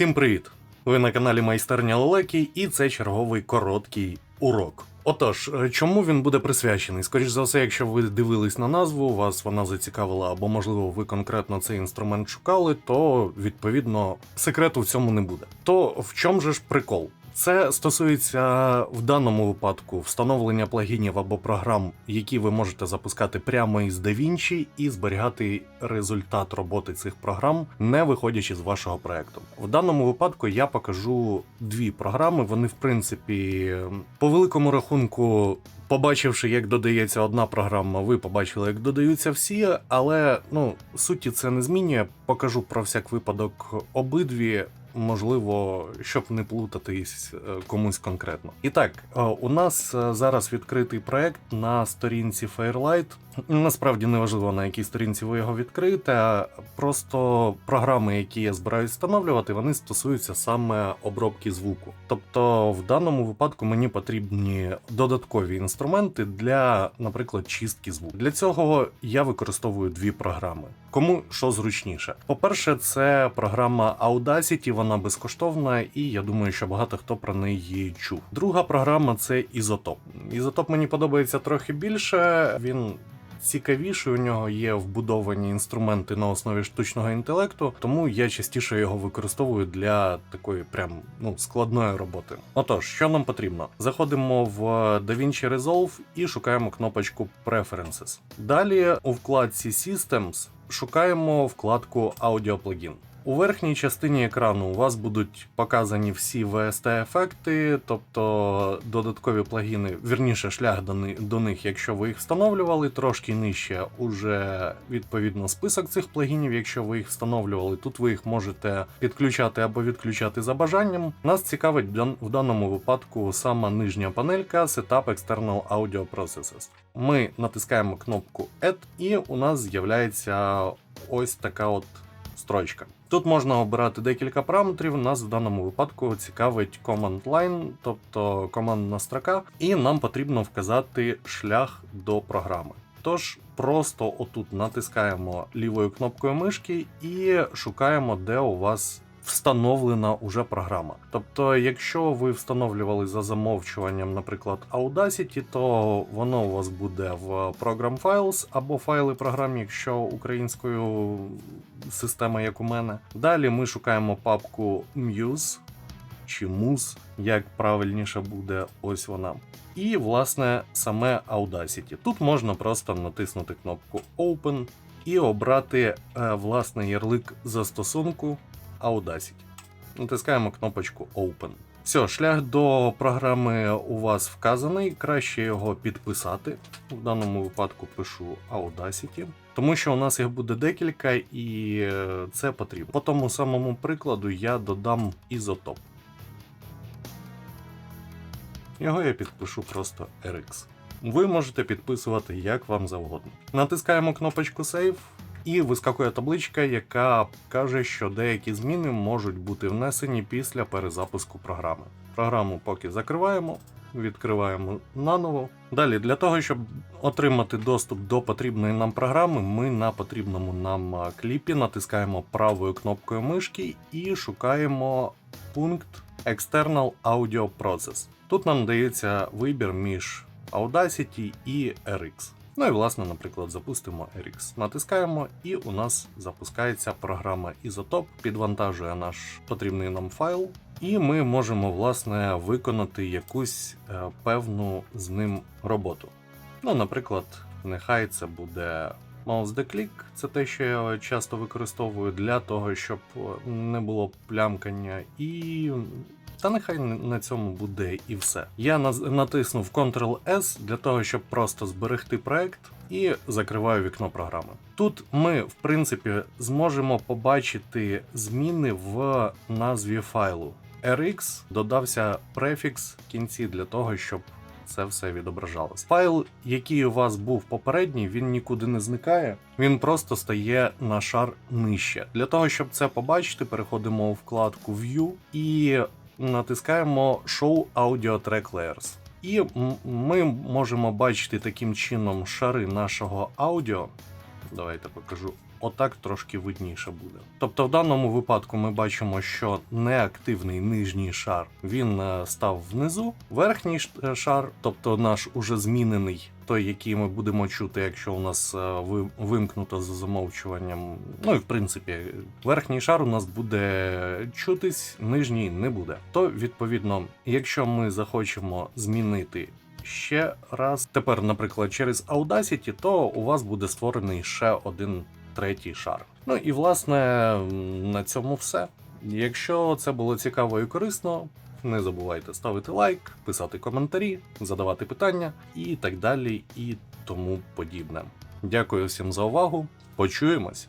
Всім привіт! Ви на каналі Майстерня Лелеки, і це черговий короткий урок. Отож, е, чому він буде присвячений? Скоріше за все, якщо ви дивились на назву, вас вона зацікавила, або можливо ви конкретно цей інструмент шукали, то відповідно секрету в цьому не буде. То в чому же ж прикол? Це стосується в даному випадку встановлення плагінів або програм, які ви можете запускати прямо із DaVinci і зберігати результат роботи цих програм, не виходячи з вашого проекту. В даному випадку я покажу дві програми. Вони, в принципі, по великому рахунку. Побачивши, як додається одна програма, ви побачили, як додаються всі, але ну суті це не змінює. Покажу про всяк випадок обидві можливо, щоб не плутатись е, комусь конкретно. І так, е, у нас е, зараз відкритий проект на сторінці Fairlight. Насправді не важливо на якій сторінці ви його відкриєте. Просто програми, які я збираюсь встановлювати, вони стосуються саме обробки звуку. Тобто, в даному випадку мені потрібні додаткові інструменти для, наприклад, чистки звуку. Для цього я використовую дві програми. Кому що зручніше? По-перше, це програма Audacity, вона безкоштовна, і я думаю, що багато хто про неї чув. Друга програма це Ізотоп. Ізотоп мені подобається трохи більше. Він цікавіший, у нього є вбудовані інструменти на основі штучного інтелекту, тому я частіше його використовую для такої прям ну складної роботи. Отож, що нам потрібно? Заходимо в DaVinci Resolve і шукаємо кнопочку Preferences. Далі у вкладці Systems шукаємо вкладку Audio Plugin. У верхній частині екрану у вас будуть показані всі VST-ефекти, тобто додаткові плагіни, вірніше шлях до, них, якщо ви їх встановлювали, трошки нижче уже відповідно список цих плагінів, якщо ви їх встановлювали. Тут ви їх можете підключати або відключати за бажанням. Нас цікавить в даному випадку сама нижня панелька Setup External Audio Processes. Ми натискаємо кнопку Add, і у нас з'являється ось така от строчка. Тут можна обирати декілька параметрів. Нас в даному випадку цікавить command line, тобто командна строка, і нам потрібно вказати шлях до програми. Тож просто отут натискаємо лівою кнопкою мишки і шукаємо, де у вас встановлена уже програма. Тобто, якщо ви встановлювали за замовчуванням, наприклад, Audacity, то воно у вас буде в Program Files або файли програм, якщо українською система, як у мене. Далі ми шукаємо папку Muse чи Muse, як правильніше буде, ось вона. І, власне, саме Audacity. Тут можна просто натиснути кнопку Open і обрати е, власне ярлик застосунку Audacity. Натискаємо кнопочку Open. Все, шлях до програми у вас вказаний. Краще його підписати. В даному випадку пишу Audacity. Тому що у нас їх буде декілька, і е, це потрібно. По тому самому прикладу я додам ізотоп. Його я підпишу просто RX. Ви можете підписувати як вам завгодно. Натискаємо кнопочку Save, і вискакує табличка, яка каже, що деякі зміни можуть бути внесені після перезапуску програми. Програму поки закриваємо, відкриваємо наново. Далі, для того, щоб отримати доступ до потрібної нам програми, ми на потрібному нам кліпі натискаємо правою кнопкою мишки і шукаємо пункт External Audio Process. Тут нам дається вибір між Audacity і RX. Ну і власне, наприклад, запустимо RX. Натискаємо, і у нас запускається програма Ізотоп, підвантажує наш потрібний нам файл, і ми можемо власне виконати якусь е, певну з ним роботу. Ну, наприклад, нехай це буде mouse declick, це те, що я часто використовую для того, щоб е, не було плямкання, і та нехай на цьому буде і все. Я натиснув Ctrl-S для того, щоб просто зберегти проект і закриваю вікно програми. Тут ми, в принципі, зможемо побачити зміни в назві файлу. RX додався префікс в кінці для того, щоб це все відображалось. Файл, який у вас був попередній, він нікуди не зникає, він просто стає на шар нижче. Для того, щоб це побачити, переходимо у вкладку View і натискаємо Show Audio Track Layers. І ми можемо бачити таким чином шари нашого аудіо. Давайте покажу отак трошки видніше буде. Тобто, в даному випадку ми бачимо, що неактивний нижній шар він е, став внизу, верхній е, шар, тобто наш уже змінений, той, який ми будемо чути, якщо у нас е, вимкнуто за замовчуванням. Ну і в принципі, верхній шар у нас буде чутись, нижній не буде. То відповідно, якщо ми захочемо змінити ще раз. Тепер, наприклад, через Audacity, то у вас буде створений ще один третій шар. Ну і власне на цьому все. Якщо це було цікаво і корисно, не забувайте ставити лайк, писати коментарі, задавати питання і так далі, і тому подібне. Дякую всім за увагу. Почуємось!